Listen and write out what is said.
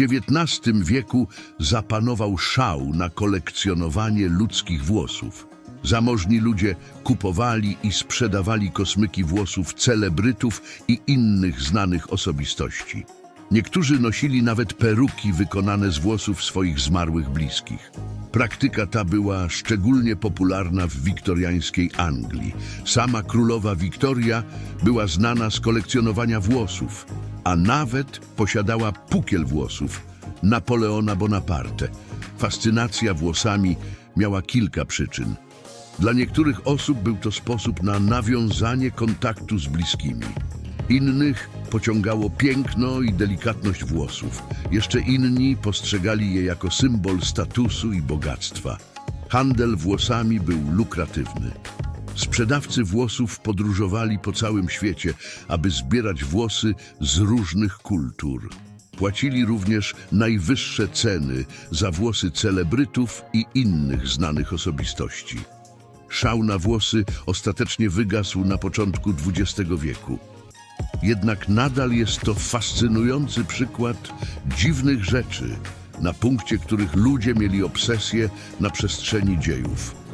XIX wieku zapanował szał na kolekcjonowanie ludzkich włosów. Zamożni ludzie kupowali i sprzedawali kosmyki włosów celebrytów i innych znanych osobistości. Niektórzy nosili nawet peruki wykonane z włosów swoich zmarłych bliskich. Praktyka ta była szczególnie popularna w wiktoriańskiej Anglii. Sama królowa Wiktoria była znana z kolekcjonowania włosów, a nawet posiadała pukiel włosów Napoleona Bonaparte. Fascynacja włosami miała kilka przyczyn. Dla niektórych osób był to sposób na nawiązanie kontaktu z bliskimi. Innych pociągało piękno i delikatność włosów. Jeszcze inni postrzegali je jako symbol statusu i bogactwa. Handel włosami był lukratywny. Sprzedawcy włosów podróżowali po całym świecie, aby zbierać włosy z różnych kultur. Płacili również najwyższe ceny za włosy celebrytów i innych znanych osobistości. Szał na włosy ostatecznie wygasł na początku XX wieku. Jednak nadal jest to fascynujący przykład dziwnych rzeczy, na punkcie których ludzie mieli obsesję na przestrzeni dziejów.